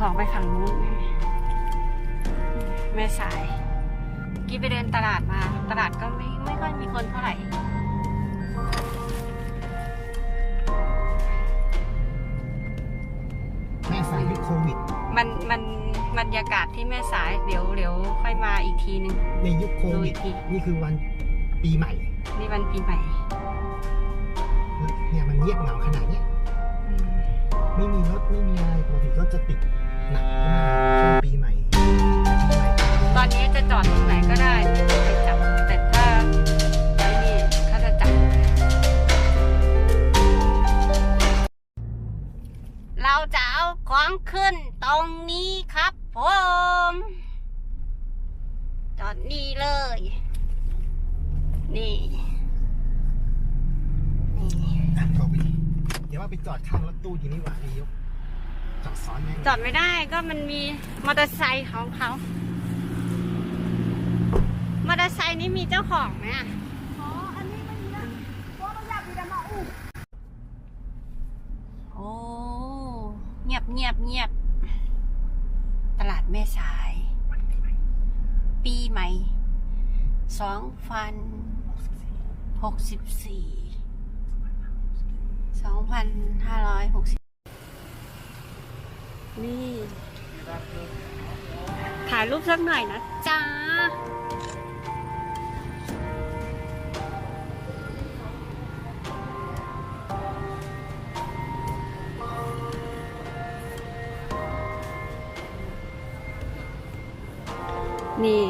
ของไปฝั่งนู้นแม่สายกี้ไปเดินตลาดมา ตลาดก็ไม่ไม่ค่อยมีคนเท่าไหร่แม่สายยุคโควิด มันมันบรรยากาศที่แม่สายเดี๋ยวเดี๋ยวค่อยมาอีกทีนึง ในยุคโควิดดูอีกที นี่คือวันปีใหม่ นี่วันปีใหม่เนี่ยมันเงียบเหงาขนาดเนี้ย อืมไม่มีรถไม่มีอะไรปกติก็จะติด เอาของขึ้นตรงนี้ครับผมจอดนี่เลย นี่นี่อะก็ไปเดี๋ยวว่าไปจอดข้างรถตู้ดีนี่หว่านี่ยกจอดซ้อนแม่งจอดไม่ได้ก็มันมีมอเตอร์ไซค์ของเขา มอเตอร์ไซค์นี้มีเจ้าของไหมอะ อ๋อ อันนี้ไม่มีนะเพราะมันอยากมีแต่มาอู้ โอ้ เงียบเงียบเงียบ ตลาดแม่สาย ปีใหม่สองพันหกสิบสี่สองพันห้าร้อยหกสิบนี่ ถ่ายรูปสักหน่อยนะ นี่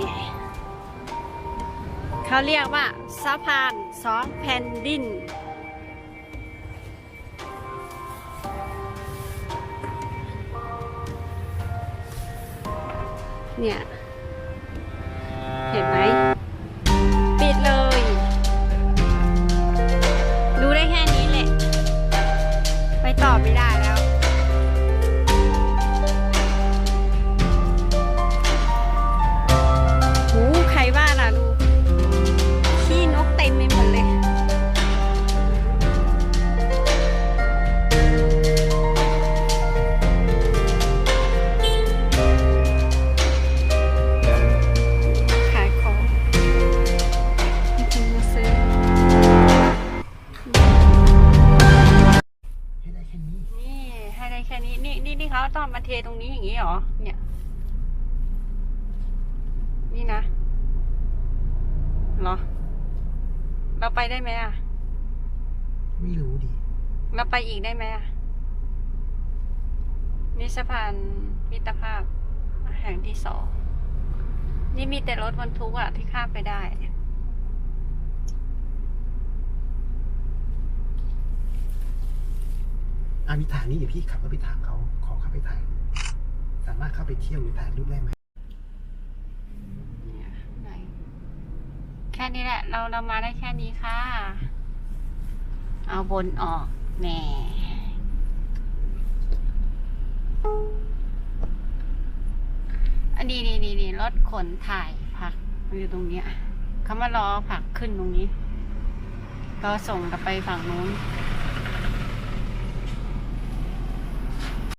เขาเรียกว่าสะพานสองแผ่นดิน เนี่ย เห็นไหม ปิดเลย ดูได้แค่นี้แหละ ไปต่อไม่ได้ ค่นี้นี่นี่เขาต้องมาเทตรงนี้อย่างนี้หรอ เนี่ย นี่นะเหรอ เราไปได้ไหมอะ ไม่รู้ดิ เราไปอีกได้ไหมอะนี่สะพานมิตรภาพแห่งที่สอง นี่มีแต่รถบรรทุกอะที่ข้ามไปได้ อามีทางนี้เดี๋ยวพี่ขับรถไปถามเขาขอเข้าไปถ่ายสามารถเข้าไปเที่ยวหรือถ่ายรูปได้ไหมเนี่ยไหนแค่นี้แหละ เราเรามาได้แค่นี้ค่ะ เอาบนออกแหน่อันนี้นี่นี่นี่รถขนถ่ายผักอยู่ตรงเนี้ยเขามารอผักขึ้นตรงนี้ก็ส่งกลับไปฝั่งนู้น